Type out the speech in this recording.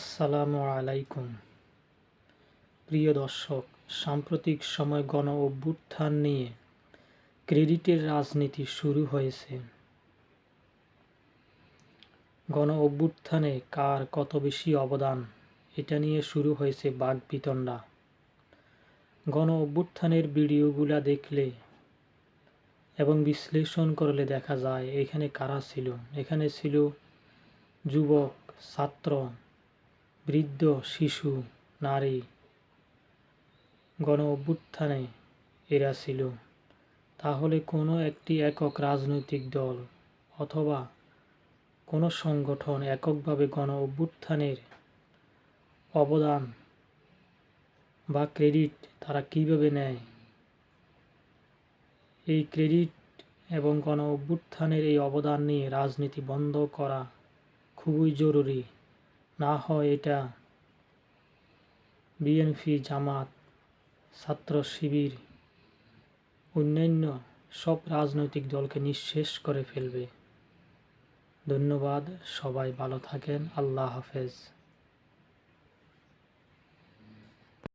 আসসালামু আলাইকুম। প্রিয় দর্শক, সাম্প্রতিক সময় গণ অভ্যুত্থান নিয়ে ক্রেডিটের রাজনীতি শুরু হয়েছে। গণ অভ্যুত্থানে কার কত বেশি অবদান, এটা নিয়ে শুরু হয়েছে বাগবিতণ্ডা। গণ অভ্যুত্থানের ভিডিওগুলা দেখলে এবং বিশ্লেষণ করলে দেখা যায়, এখানে কারা ছিল? এখানে ছিল যুবক, ছাত্র বৃদ্ধ, শিশু, নারী গণ অভ্যুত্থানে এরা ছিল। তাহলে কোনো একটি একক রাজনৈতিক দল অথবা কোনো সংগঠন এককভাবে গণ অভ্যুত্থানের অবদান বা ক্রেডিট তারা কীভাবে নেয়? এই ক্রেডিট এবং গণ অভ্যুত্থানের এই অবদান নিয়ে রাজনীতি বন্ধ করা খুবই জরুরি। না হয় এটা। বিএনপি জামাত, ছাত্র শিবির, অন্যান্য সব রাজনৈতিক দলকে নিঃশেষ করে ফেলবে। ধন্যবাদ, সবাই ভালো থাকেন, আল্লাহ হাফেজ।